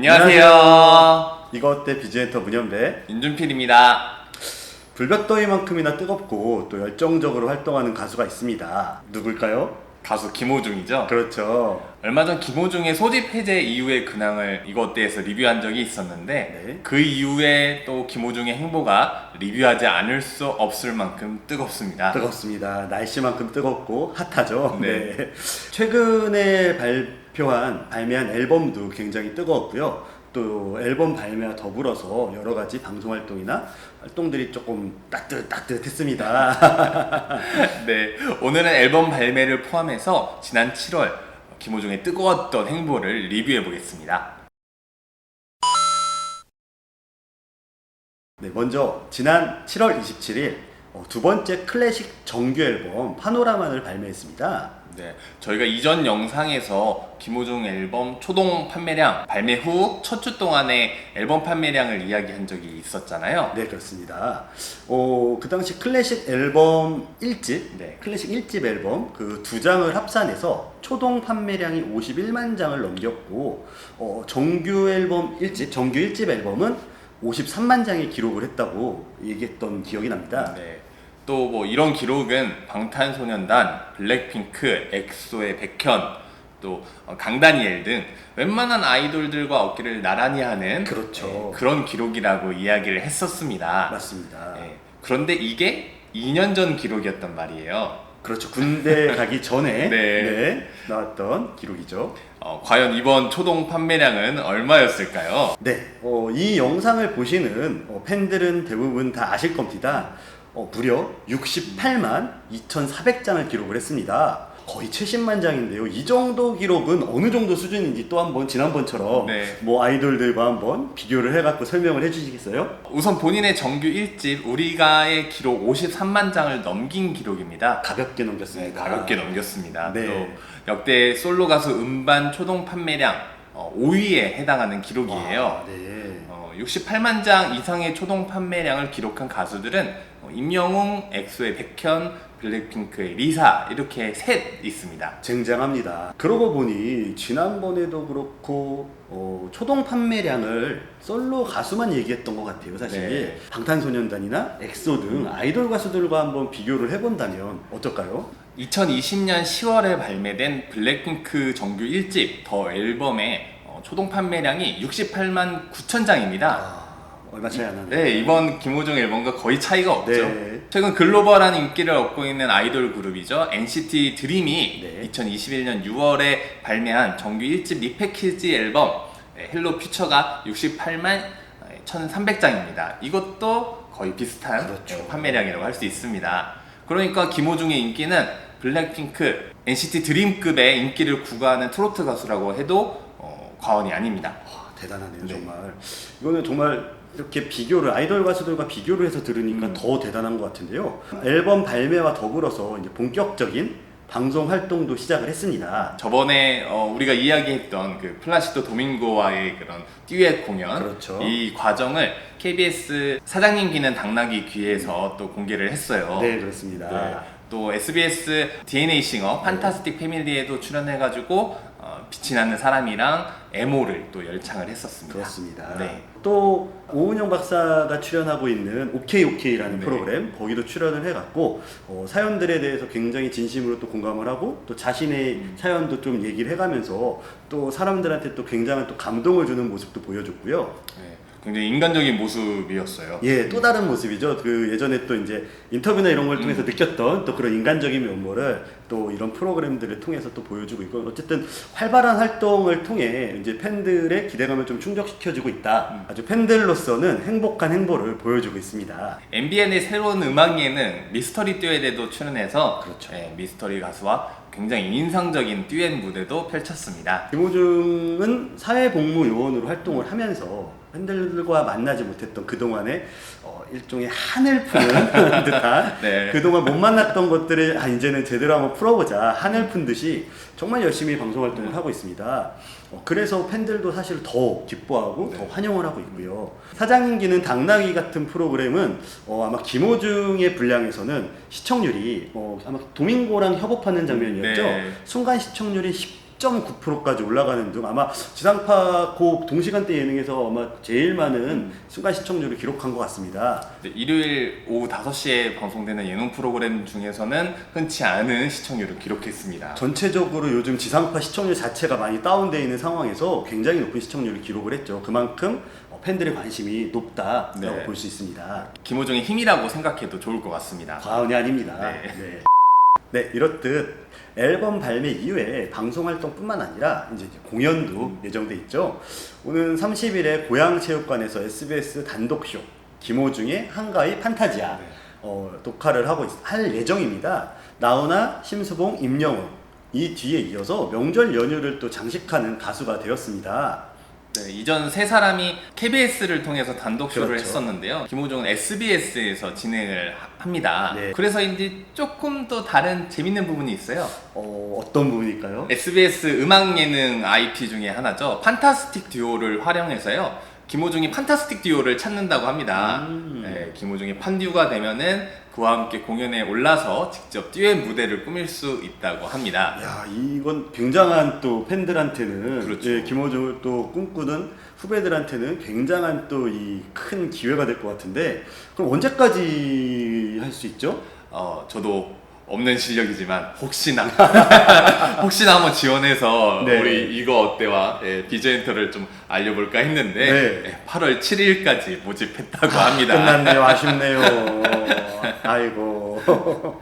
안녕하세요. 이거 어때 비즈엔터 문현배 윤준필입니다. 불볕더위만큼이나 뜨겁고 또 열정적으로 활동하는 가수가 있습니다. 누굴까요? 가수 김호중이죠. 그렇죠. 얼마 전 김호중의 소집 해제 이후의 근황을 이거 어때에서 리뷰한 적이 있었는데 네. 그 이후에 또 김호중의 행보가 리뷰하지 않을 수 없을 만큼 뜨겁습니다. 뜨겁습니다. 날씨만큼 뜨겁고 핫하죠. 네. 네. 최근에 발 표한 발매한 앨범도 굉장히 뜨거웠고요. 또 앨범 발매와 더불어서 여러 가지 방송 활동이나 활동들이 조금 따뜻따뜻했습니다. 네, 오늘은 앨범 발매를 포함해서 지난 7월 김호중의 뜨거웠던 행보를 리뷰해 보겠습니다. 네, 먼저 지난 7월 27일 어, 두 번째 클래식 정규 앨범 파노라마를 발매했습니다. 네, 저희가 이전 영상에서 김호중 앨범 초동 판매량 발매 후 첫 주 동안의 앨범 판매량을 이야기한 적이 있었잖아요. 네, 그렇습니다. 어, 그 당시 클래식 앨범 1집, 네. 클래식 1집 앨범 그 두 장을 합산해서 초동 판매량이 51만 장을 넘겼고 어, 정규 앨범 1집, 정규 1집 앨범은 53만 장의 기록을 했다고 얘기했던 기억이 납니다. 네. 또 뭐 이런 기록은 방탄소년단, 블랙핑크, 엑소의 백현, 또 어, 강다니엘 등 웬만한 아이돌들과 어깨를 나란히 하는 그렇죠. 네, 그런 기록이라고 이야기를 했었습니다. 맞습니다. 네. 그런데 이게 2년 전 기록이었단 말이에요. 그렇죠. 군대 가기 전에 네. 네, 나왔던 기록이죠. 어, 과연 이번 초동 판매량은 얼마였을까요? 네, 어, 이 영상을 보시는 어, 팬들은 대부분 다 아실 겁니다. 어, 무려 68만 2,400장을 기록을 했습니다. 거의 70만 장인데요. 이 정도 기록은 어느 정도 수준인지 또 한번 지난번처럼 네. 뭐 아이돌들과 한번 비교를 해갖고 설명을 해주시겠어요? 우선 본인의 정규 1집 우리가의 기록 53만 장을 넘긴 기록입니다. 가볍게 네, 넘겼습니다. 가볍게 넘겼습니다. 네. 또 역대 솔로 가수 음반 초동 판매량 어, 5위에 해당하는 기록이에요. 아, 네. 어, 68만 장 이상의 초동 판매량을 기록한 가수들은 어, 임영웅, 엑소의 백현, 블랙핑크의 리사 이렇게 셋 있습니다. 쟁쟁합니다. 그러고 보니 지난번에도 그렇고 어, 초동 판매량을 솔로 가수만 얘기했던 것 같아요. 사실 네. 방탄소년단이나 엑소 등 아이돌 가수들과 한번 비교를 해본다면 어떨까요? 2020년 10월에 발매된 블랙핑크 정규 1집 더 앨범의 어, 초동 판매량이 68만 9천 장입니다. 아, 얼마 차이 안 나네요. 네, 이번 김호중 앨범과 거의 차이가 없죠. 네. 최근 글로벌한 인기를 얻고 있는 아이돌 그룹이죠. NCT 드림이 네. 2021년 6월에 발매한 정규 1집 리패키지 앨범 네, 헬로 퓨처가 68만 1,300장입니다. 이것도 거의 비슷한 그렇죠. 네, 판매량이라고 할 수 있습니다. 그러니까 김호중의 인기는 블랙핑크, NCT 드림급의 인기를 구가하는 트로트 가수라고 해도 어, 과언이 아닙니다. 와, 대단하네요, 네. 정말. 이거는 정말 이렇게 비교를 아이돌 가수들과 비교를 해서 들으니까 음. 더 대단한 것 같은데요. 앨범 발매와 더불어서 이제 본격적인 방송 활동도 시작을 했습니다. 저번에 어, 우리가 이야기했던 그 플라시도 도밍고와의 그런 듀엣 공연 그렇죠. 이 과정을 KBS 사장님 기는 당나귀 귀에서 또 공개를 했어요. 네, 그렇습니다. 네. 또 SBS DNA 싱어 판타스틱 패밀리에도 출연해가지고 어, 빛이 나는 사람이랑 에모를 또 열창을 했었습니다. 그렇습니다. 네. 또 오은영 박사가 출연하고 있는 오케이 오케이라는 네. 프로그램 거기도 출연을 해갖고 어, 사연들에 대해서 굉장히 진심으로 또 공감을 하고 또 자신의 음. 사연도 좀 얘기를 해가면서 또 사람들한테 또 굉장한 또 감동을 주는 모습도 보여줬고요. 네. 굉장히 인간적인 모습이었어요. 예, 또 다른 모습이죠. 그 예전에 또 이제 인터뷰나 이런 걸 통해서 음. 느꼈던 또 그런 인간적인 면모를 또 이런 프로그램들을 통해서 또 보여주고 있고 어쨌든 활발한 활동을 통해 이제 팬들의 기대감을 좀 충족시켜주고 있다. 음. 아주 팬들로서는 행복한 행보를 보여주고 있습니다. MBN의 새로운 음악예는 미스터리 듀엣에도 출연해서 그렇죠. 네, 미스터리 가수와 굉장히 인상적인 듀엣 무대도 펼쳤습니다. 김호중은 사회복무 요원으로 활동을 하면서 팬들과 만나지 못했던 그동안의 어, 일종의 한을 푸는 듯한 네. 그동안 못 만났던 것들을 아, 이제는 제대로 한번 풀어보자 한을 푼 듯이 정말 열심히 방송 활동을 하고 있습니다. 어, 그래서 팬들도 사실 더 기뻐하고 더 네. 환영을 하고 있고요. 사장님기는 당나귀 같은 프로그램은 어, 아마 김호중의 분량에서는 시청률이 어, 아마 도민고랑 협업하는 장면이었죠. 네. 순간 시청률이 10 10.9%까지 올라가는 등 아마 지상파 고 동시간대 예능에서 아마 제일 많은 순간 시청률을 기록한 것 같습니다. 네, 일요일 오후 5시에 방송되는 예능 프로그램 중에서는 흔치 않은 시청률을 기록했습니다. 전체적으로 요즘 지상파 시청률 자체가 많이 다운되어 있는 상황에서 굉장히 높은 시청률을 기록을 했죠. 그만큼 어, 팬들의 관심이 높다라고 네. 볼 수 있습니다. 김호중의 힘이라고 생각해도 좋을 것 같습니다. 과언이 아닙니다. 네. 네. 네, 이렇듯 앨범 발매 이후에 방송 활동뿐만 아니라 이제 공연도 예정돼 있죠. 오는 30일에 고양체육관에서 SBS 단독쇼 김호중의 한가위 판타지아 네. 어, 녹화를 하고 있, 할 예정입니다. 나훈아, 심수봉, 임영웅 이 뒤에 이어서 명절 연휴를 또 장식하는 가수가 되었습니다. 네, 이전 세 사람이 KBS를 통해서 단독 쇼를 그렇죠. 했었는데요. 김호중은 SBS에서 진행을 하- 합니다. 네. 그래서인지 조금 또 다른 재밌는 부분이 있어요. 어, 어떤 부분일까요? SBS 음악 예능 IP 중에 하나죠. 판타스틱 듀오를 활용해서요. 김호중이 판타스틱 듀오를 찾는다고 합니다. 음. 네, 김호중이 판듀가 되면은 그와 함께 공연에 올라서 직접 듀엣 무대를 꾸밀 수 있다고 합니다. 야 이건 굉장한 또 팬들한테는 그렇죠. 예, 김호중을 또 꿈꾸는 후배들한테는 굉장한 또 이 큰 기회가 될 것 같은데 그럼 언제까지 할 수 있죠? 어, 저도 없는 실력이지만 혹시나 혹시나 한번 지원해서 네. 우리 이거 어때와 예, 비즈엔터를 좀 알려볼까 했는데 네. 예, 8월 7일까지 모집했다고 합니다. 끝났네요. 아쉽네요. 아이고.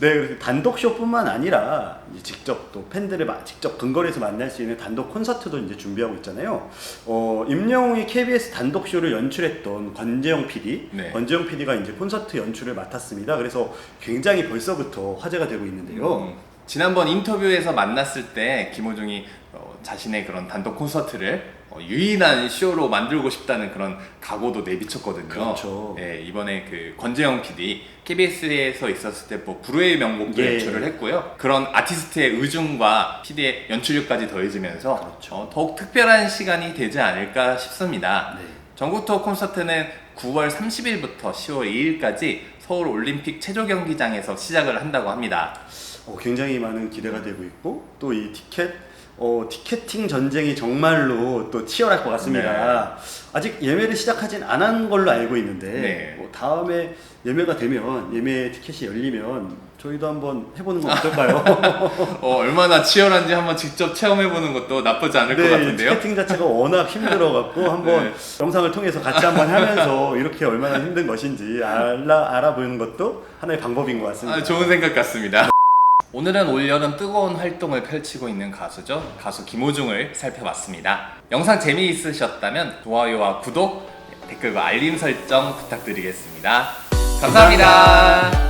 네, 그래서 단독 쇼뿐만 아니라 이제 직접 또 팬들을 마- 직접 근거리에서 만날 수 있는 단독 콘서트도 이제 준비하고 있잖아요. 어, 임영웅이 KBS 단독 쇼를 연출했던 권재영 PD, 네. 권재영 PD가 이제 콘서트 연출을 맡았습니다. 그래서 굉장히 벌써부터 화제가 되고 있는데요. 음, 지난번 인터뷰에서 만났을 때 김호중이 어, 자신의 그런 단독 콘서트를 어, 유일한 쇼로 만들고 싶다는 그런 각오도 내비쳤거든요. 그렇죠. 예, 이번에 그 권재영 PD KBS에서 있었을 때 뭐 불후의 명곡도 예. 연출을 했고요. 그런 아티스트의 의중과 PD의 연출력까지 더해지면서 그렇죠. 어, 더욱 특별한 시간이 되지 않을까 싶습니다. 네. 전국 투어 콘서트는 9월 30일부터 10월 2일까지 서울 올림픽 체조 경기장에서 시작을 한다고 합니다. 어, 굉장히 많은 기대가 되고 있고 또 이 티켓 어, 티켓팅 전쟁이 정말로 또 치열할 것 같습니다. 아직 예매를 시작하진 않은 걸로 알고 있는데 네. 뭐 다음에 예매가 되면 예매 티켓이 열리면 저희도 한번 해보는 건 어떨까요? 어, 얼마나 치열한지 한번 직접 체험해보는 것도 나쁘지 않을 것 네, 같은데요. 티켓팅 자체가 워낙 힘들어갖고 한번 네. 영상을 통해서 같이 한번 하면서 이렇게 얼마나 힘든 것인지 알아 알아보는 것도 하나의 방법인 것 같습니다. 아, 좋은 생각 같습니다. 오늘은 올여름 뜨거운 활동을 펼치고 있는 가수죠. 가수 김호중을 살펴봤습니다. 영상 재미있으셨다면 좋아요와 구독, 댓글과 알림 설정 부탁드리겠습니다. 감사합니다.